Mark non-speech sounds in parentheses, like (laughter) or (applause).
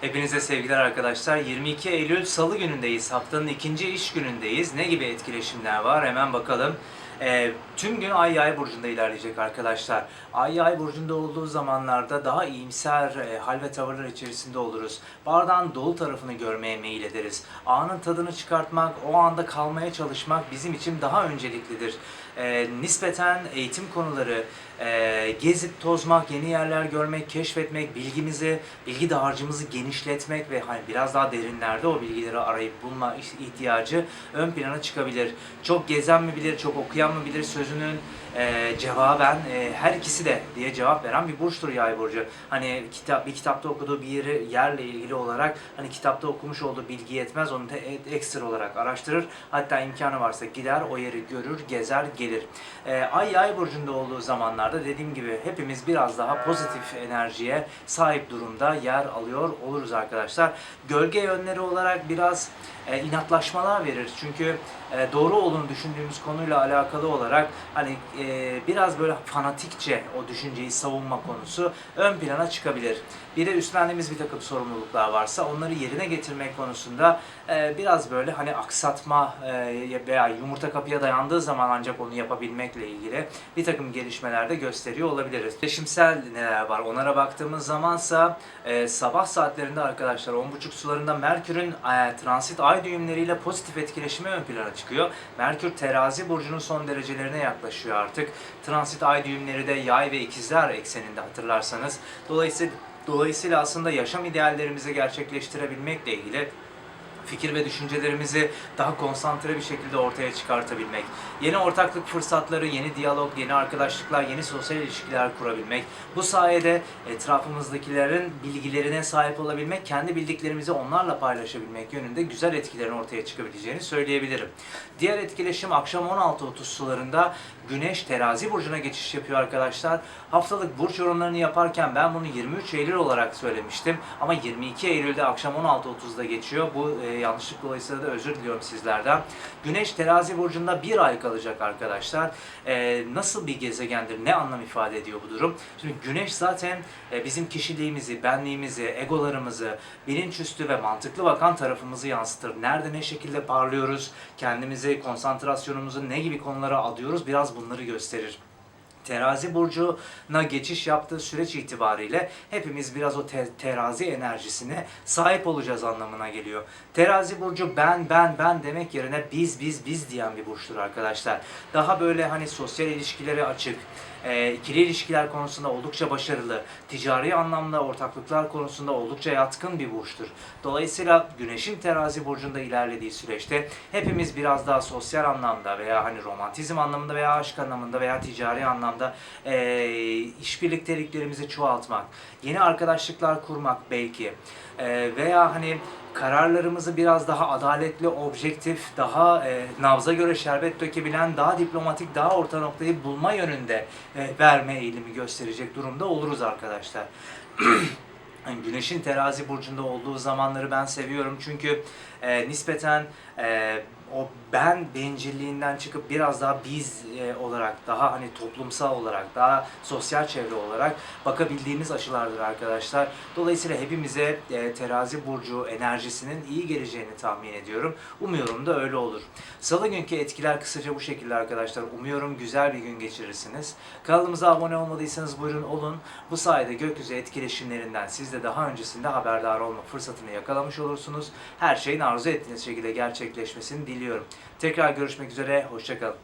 Hepinize sevgiler arkadaşlar. 22 Eylül Salı günündeyiz. Haftanın ikinci iş günündeyiz. Ne gibi etkileşimler var? Hemen bakalım. Ee, tüm gün Ay Yay burcunda ilerleyecek arkadaşlar. Ay Yay burcunda olduğu zamanlarda daha iyimser e, hal ve tavırlar içerisinde oluruz. Bardağın dolu tarafını görmeye meyil ederiz. Anın tadını çıkartmak, o anda kalmaya çalışmak bizim için daha önceliklidir. Ee, nispeten eğitim konuları, e, gezip tozmak, yeni yerler görmek, keşfetmek, bilgimizi, bilgi dağarcığımızı genişletmek ve hani biraz daha derinlerde o bilgileri arayıp bulma ihtiyacı ön plana çıkabilir. Çok gezen mi bilir, çok okuyan mı bilir sözünün e, cevaben e, her ikisi de diye cevap veren bir burçtur yay burcu. Hani kitap bir kitapta okuduğu bir yeri yerle ilgili olarak hani kitapta okumuş olduğu bilgi yetmez onu da e- ekstra olarak araştırır. Hatta imkanı varsa gider o yeri görür, gezer, gelir. E, Ay yay burcunda olduğu zamanlarda dediğim gibi hepimiz biraz daha pozitif enerjiye sahip durumda yer alıyor oluruz arkadaşlar. Gölge yönleri olarak biraz e, inatlaşmalar verir. Çünkü e, doğru olduğunu düşündüğümüz konuyla alakalı olarak hani e, biraz böyle fanatikçe o düşünceyi savunma konusu ön plana çıkabilir. Bir de üstlendiğimiz bir takım sorumluluklar varsa onları yerine getirmek konusunda e, biraz böyle hani aksatma e, veya yumurta kapıya dayandığı zaman ancak onu yapabilmekle ilgili bir takım gelişmeler de gösteriyor olabiliriz. Değişimsel neler var onlara baktığımız zamansa e, sabah saatlerinde arkadaşlar 10.30 sularında Merkür'ün e, transit ay düğümleriyle pozitif etkileşimi ön plana çıkıyor. Merkür terazi burcunun son derecelerine yaklaşıyor artık. Transit ay düğümleri de yay ve ikizler ekseninde hatırlarsanız. Dolayısıyla Dolayısıyla aslında yaşam ideallerimizi gerçekleştirebilmekle ilgili fikir ve düşüncelerimizi daha konsantre bir şekilde ortaya çıkartabilmek, yeni ortaklık fırsatları, yeni diyalog, yeni arkadaşlıklar, yeni sosyal ilişkiler kurabilmek, bu sayede etrafımızdakilerin bilgilerine sahip olabilmek, kendi bildiklerimizi onlarla paylaşabilmek yönünde güzel etkilerin ortaya çıkabileceğini söyleyebilirim. Diğer etkileşim akşam 16.30 sularında Güneş terazi burcuna geçiş yapıyor arkadaşlar. Haftalık burç yorumlarını yaparken ben bunu 23 Eylül olarak söylemiştim. Ama 22 Eylül'de akşam 16.30'da geçiyor. Bu e, yanlışlık dolayısıyla da özür diliyorum sizlerden. Güneş terazi burcunda bir ay kalacak arkadaşlar. E, nasıl bir gezegendir? Ne anlam ifade ediyor bu durum? Şimdi Güneş zaten e, bizim kişiliğimizi, benliğimizi, egolarımızı, bilinçüstü ve mantıklı bakan tarafımızı yansıtır. Nerede ne şekilde parlıyoruz, kendimizi, konsantrasyonumuzu ne gibi konulara adıyoruz biraz bunları gösterir. Terazi burcuna geçiş yaptığı süreç itibariyle hepimiz biraz o te- terazi enerjisine sahip olacağız anlamına geliyor. Terazi burcu ben ben ben demek yerine biz biz biz diyen bir burçtur arkadaşlar. Daha böyle hani sosyal ilişkilere açık, e, ikili ilişkiler konusunda oldukça başarılı, ticari anlamda ortaklıklar konusunda oldukça yatkın bir burçtur. Dolayısıyla Güneş'in terazi burcunda ilerlediği süreçte hepimiz biraz daha sosyal anlamda veya hani romantizm anlamında veya aşk anlamında veya ticari anlamda e, iş birlikteliklerimizi çoğaltmak, yeni arkadaşlıklar kurmak belki e, veya hani kararlarımızı biraz daha adaletli, objektif, daha e, nabza göre şerbet dökebilen, daha diplomatik, daha orta noktayı bulma yönünde e, verme eğilimi gösterecek durumda oluruz arkadaşlar. (clears throat) Güneşin terazi burcunda olduğu zamanları ben seviyorum çünkü e, nispeten e, o ben bencilliğinden çıkıp biraz daha biz e, olarak, daha hani toplumsal olarak, daha sosyal çevre olarak bakabildiğimiz aşılardır arkadaşlar. Dolayısıyla hepimize e, terazi burcu enerjisinin iyi geleceğini tahmin ediyorum. Umuyorum da öyle olur. Salı günkü etkiler kısaca bu şekilde arkadaşlar. Umuyorum güzel bir gün geçirirsiniz. Kanalımıza abone olmadıysanız buyurun olun. Bu sayede gökyüzü etkileşimlerinden siz de daha öncesinde haberdar olma fırsatını yakalamış olursunuz. Her şeyin arzu ettiğiniz şekilde gerçekleşmesini diliyorum. Tekrar görüşmek üzere, hoşçakalın.